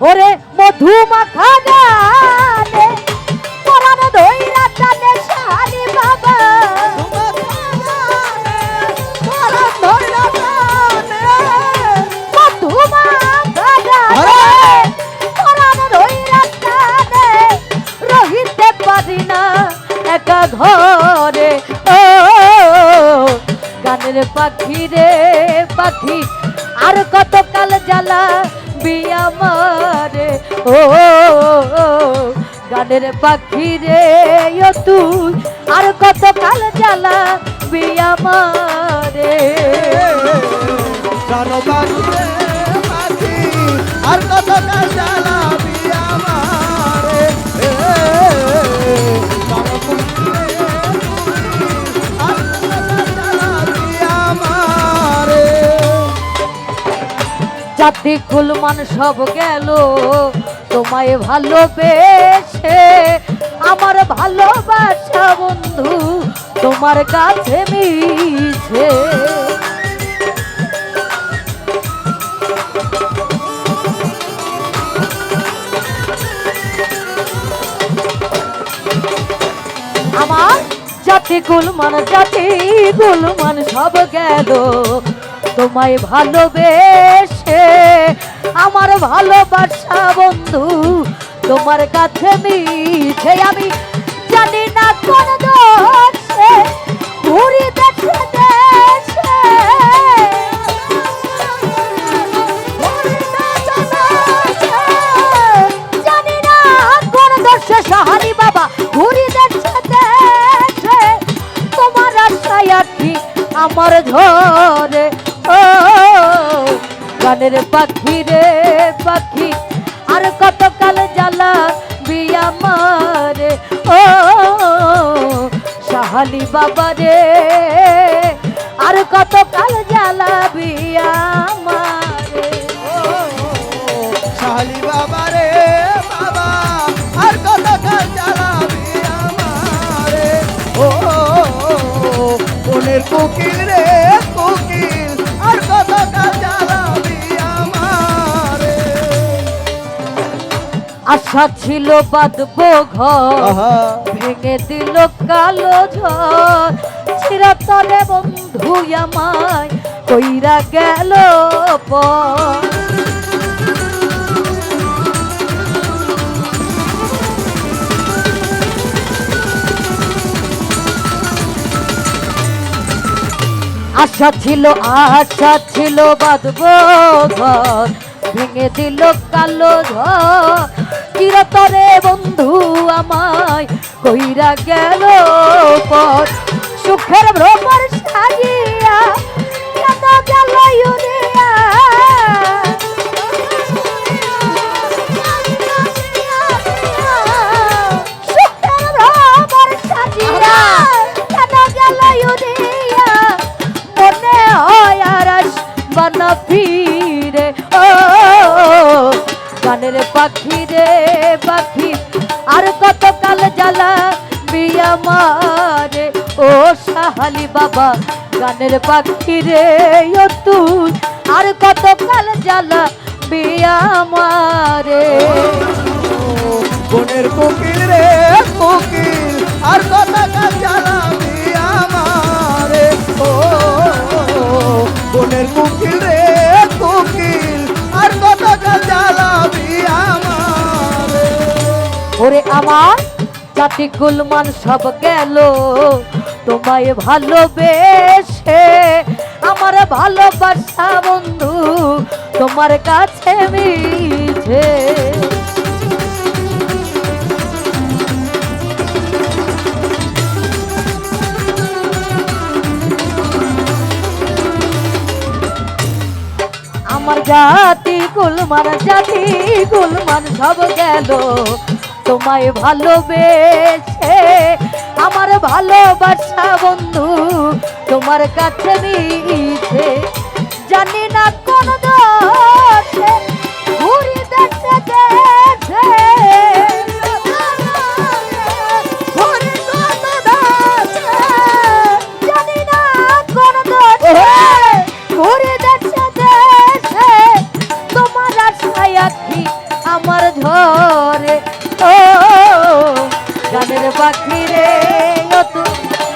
ওরে মধু মাখা গানে পরাণ টানে শালি বাবা ঘরে। ও, গানের পাখি রে পাখি, আর কত কাল জ্বালা বিয়া ও গানের পাখি রে তুই। আর কত কাল জ্বালা বিয়া মারে জানো পাখি রে পাখি আর কত কাল আমারে। জাতি কুলমান সব গেল তোমায় ভালোবেসে, আমার ভালোবাসা বন্ধু তোমার কাছে মিছে আমার জাতি গুলমান জাতি গুলমান সব গেল, তোমায় ভালোবেসে আমার ভালোবাসা বন্ধু, তোমার কাছে মিছে আমি জানি না কোন দোষে, ঘুরি দেশে দেশে জানি না কোন দোষে, সাহারি বাবা, ঘুরি দেশে দেশে তোমার আশায় আমার ও গানের পাখি রে পাখি, আর কত কাল জ্বালা বিয়া মারে। ও সাহালি বাবা রে, আর কত কাল জ্বালা বিয়া মারে। শালি বাবা রে বাবা, আর কত কাল জ্বালাবি আমারে ও কোনের কোকিল রে কোকিল আশা ছিল বাঁধবো ঘর ভেঙে দিল কালো ঝড়। চিরতরে বন্ধু আমায় কইরা গেল পর। আশা ছিল আশা ছিল বাঁধবো ঘর ভেঙে দিল কালো চিরতরে বন্ধু আমায় কইরা গেল পথ। সুখের ভ্রমর ও সাহালি বাবা গানের পাখি রে ও তুই। আর কত কাল জ্বালা বিয়া মারে। কোনের কোকিল রে কোকিল আর কত কাল জ্বালাবি আমারে ও কোনের কোকিল রে কোকিল আর কত কাল জ্বালাবি আমারে ওরে আমার জাতি গুলমান সব গেল। তোমায় ভালোবেসে, আমার ভালোবাসা বন্ধু তোমার কাছে মিছে। আমার জাতি গুলমান জাতি গুলমান, সব গেল তোমায় ভালোবেসে। আমার ভালোবাসা বন্ধু তোমার কাছে জানি না কোন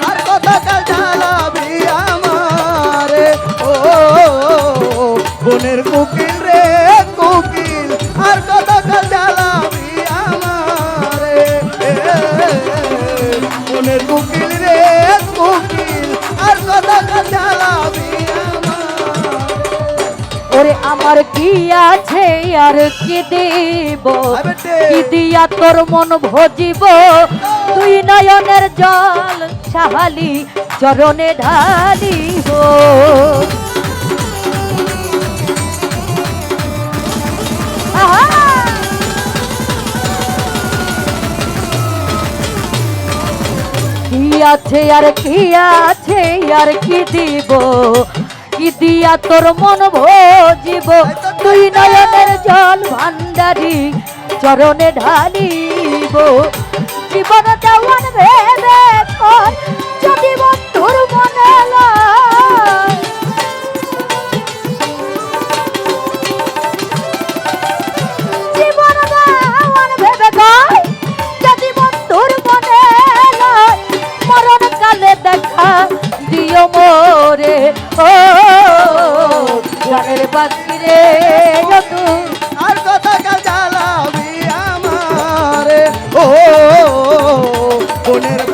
আর কত কাল জ্বালাবি আমারে। ও বনের কুকিল রে কুকিল আর কত কাল জ্বালাবি আমারে। বনের কুকিল রে কুকিল আর কত কাল ওরে আমার কি আছে আর কি দেব। কি দিয়া তোর মন ভজিব? তুই নয়নের জল সাহালি, চরণে ঢালিব আহা! কি আছে আর কি আছে আর কি দিব? কি দিয়া তোর মন ভজিব? তুই নয়নের জল ভান্ডারি চরণে ঢালিব। জীবন দেওয়ান ভেবে যদি বন্ধুর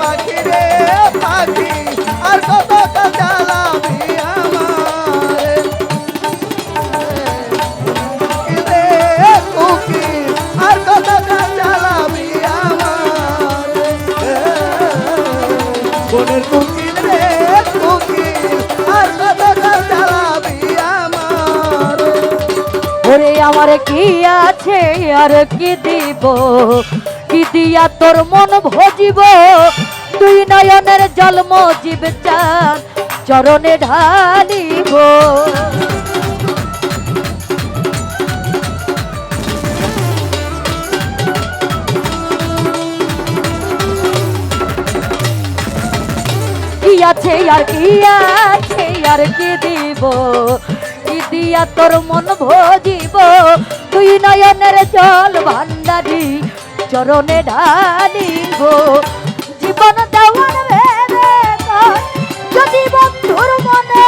পাখি রে জ্বালাবি রে আমার কি আছে আর কি দিব? কি দিয়া তোর মন ভজিব? তুই নয়নের জন্ম জীব চান, চরণে ঢালিব কি আছে আর কি আছে আর কি দিব? কি দিয়া তোর মন ভজিব? তুই নয়নের জল ভান্ডারি, চরণে ঢালিব জীবন দেওয়ার ভেবে যদি বন্ধুর মনে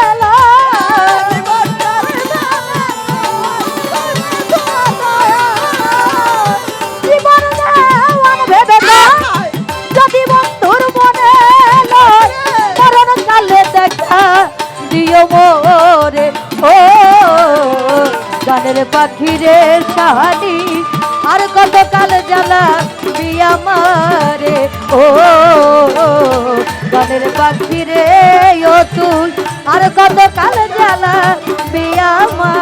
জীবন দেওয়ার ভেবে যদি বন্ধুর মনে মরণ কালে দেখা দিও মোরে, ও গানের পাখি ও গানের পাখি রে ও তুই। আর কত কাল জ্বালা বিয়া মারে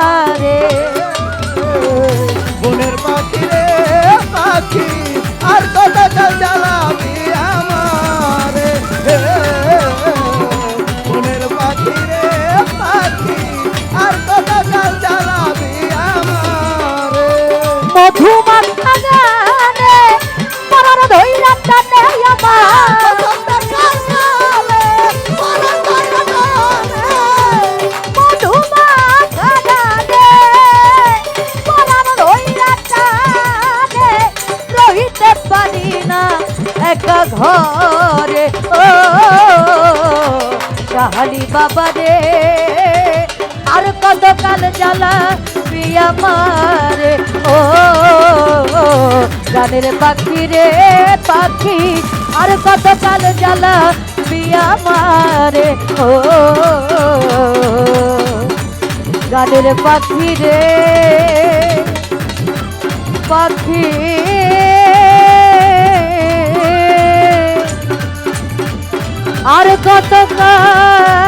বাবা রে, আর কত কাল জ্বালা প্রিয়া মারে ও গানের পাখি রে, পাখি, আর কত কাল জ্বালা প্রিয়া মারে ও গানের পাখি রে, পাখি। আর কত কাল